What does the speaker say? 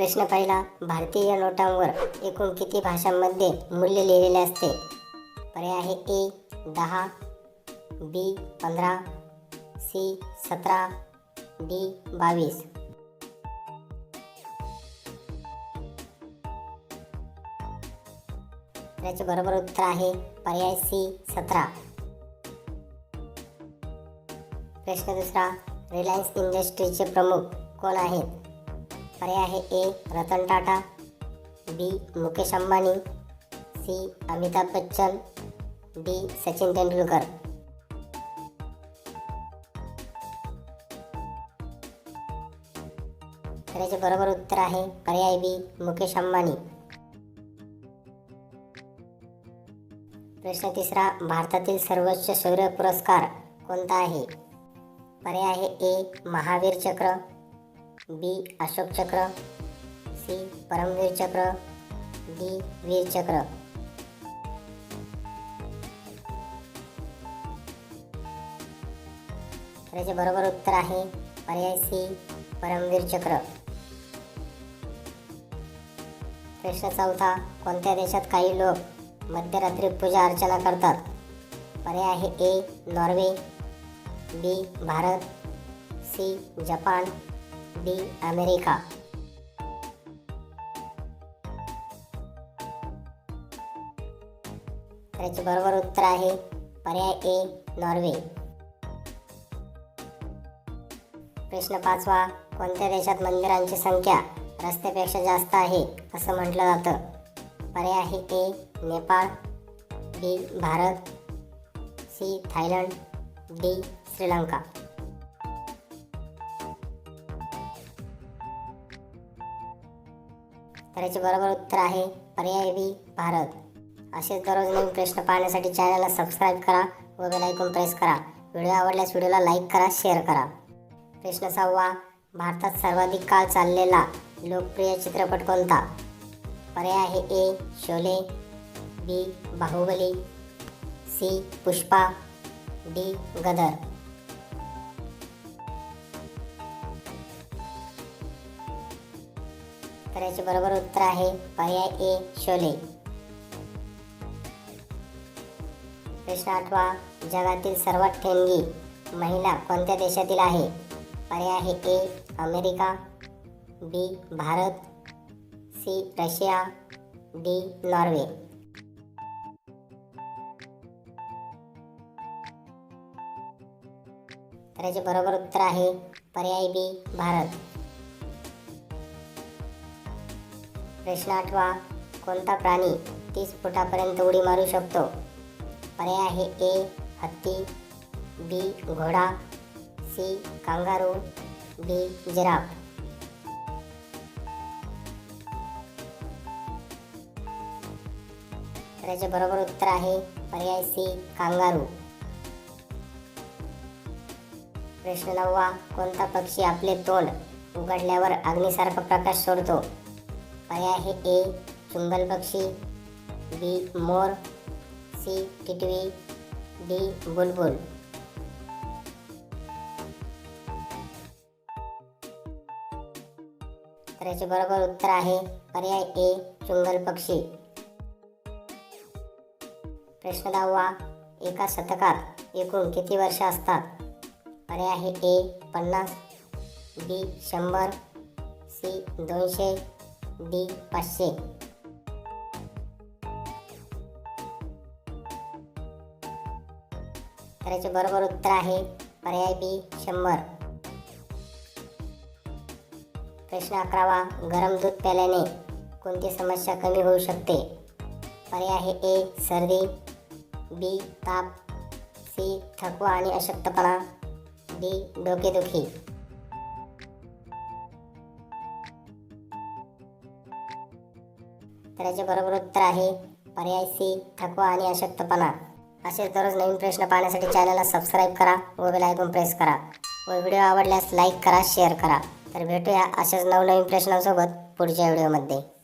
प्रश्न पहिला. भारतीय नोटांवर एकूण किती भाषांमध्ये मूल्य लिहिलेले असते? पर्याय आहे ए दहा बी पंधरा सी सतरा डी बावीस. त्याचे बरोबर उत्तर आहे पर्याय सी सतरा. प्रश्न दुसरा रिलायन्स इंडस्ट्रीजचे प्रमुख कोण आहेत? पर्याय आहे A Ratan Tata B Mukesh Ambani C Amitabh Bachchan D Sachin Tendulkar. तर याचे बरोबर उत्तर आहे पर्याय बी मुकेश अंबानी. प्रश्न तिसरा भारतातील सर्वोच्च शौर्य पुरस्कार कोणता आहे? पर्याय आहे ए महावीर चक्र बी अशोक चक्र सी परमवीर चक्र डी वीर चक्र. तर याचे बरोबर उत्तर आहे पर्याय सी परमवीर चक्र. प्रश्न चौथा कोणत्या देशात काही लोक मध्यरात्री पूजा अर्चना करतात? पर्याय आहे A Norway B Bharat C Japan D America. तर याचे बरोबर उत्तर आहे. पर्याय ए नॉर्वे. प्रश्न पाचवा कोणत्या देशात मंदिरांची संख्या रस्त्यापेक्षा जास्त आहे असं म्हटलं जातं? पर्याय आहे A Nepal B Bharat C Thailand D Sri Lanka. तर याचे बरोबर उत्तर आहे पर्याय बी भारत. असेच दररोज नवीन प्रश्न पाहण्यासाठी चॅनलला सबस्क्राईब करा व बेलायकून प्रेस करा. व्हिडिओ आवडल्यास व्हिडिओला लाईक करा शेअर करा. प्रश्न सहावा भारतात सर्वाधिक काळ चाललेला लोकप्रिय चित्रपट कोणता? पर्याय आहे A Sholay B Baahubali C Pushpa D Gadar. तर याचे बरोबर उत्तर आहे. पर्याय ए शोले. प्रश्न आठवा. जगातील सर्वात ठेंगी महिला कोणत्या देशातील आहे? पर्याय आहे A America B Bharat C Russia D Norway. तर याचे बरोबर उत्तर आहे. पर्याय बी भारत. प्रश्न आठवा कोणता प्राणी तीस फुटापर्यंत उडी मारू शकतो? पर्याय आहे ए हत्ती बी घोडा सी कांगारू बी जिराफ. तर याचे बरोबर उत्तर आहे पर्याय सी कांगारू. प्रश्न नववा कोणता पक्षी आपले तोंड उघडल्यावर अग्नीसारखा प्रकाश सोडतो? पर्याय आहे ए चुंगल पक्षी बी मोर सी टिटवी डी बुलबुल. तर याचे बरोबर उत्तर आहे पर्याय ए चुंगल पक्षी. प्रश्न दहावा एका शतकात एकूण किती वर्ष असतात? पर्याय आहे ए पन्नास बी शंभर सी दोनशे डी पाचशे तर याचे बरोबर उत्तर आहे पर्याय बी शंभर. प्रश्न अकरावा गरम दूध प्याल्याने कोणती समस्या कमी होऊ शकते? पर्याय आहे ए सर्दी बी ताप सी थकवा आणि अशक्तपणा डी डोकेदुखी. तर याचे बरोबर उत्तर आहे. पर्याय सी थकवा आणि अशक्तपणा. असेच दररोज नवीन प्रश्न पाहण्यासाठी चॅनलला सबस्क्राईब करा व बेल आयकॉन प्रेस करा. व व्हिडिओ आवडल्यास लाईक करा शेअर करा. तर भेटूया अशाच नवनवीन प्रश्नांसोबत पुढच्या व्हिडिओमध्ये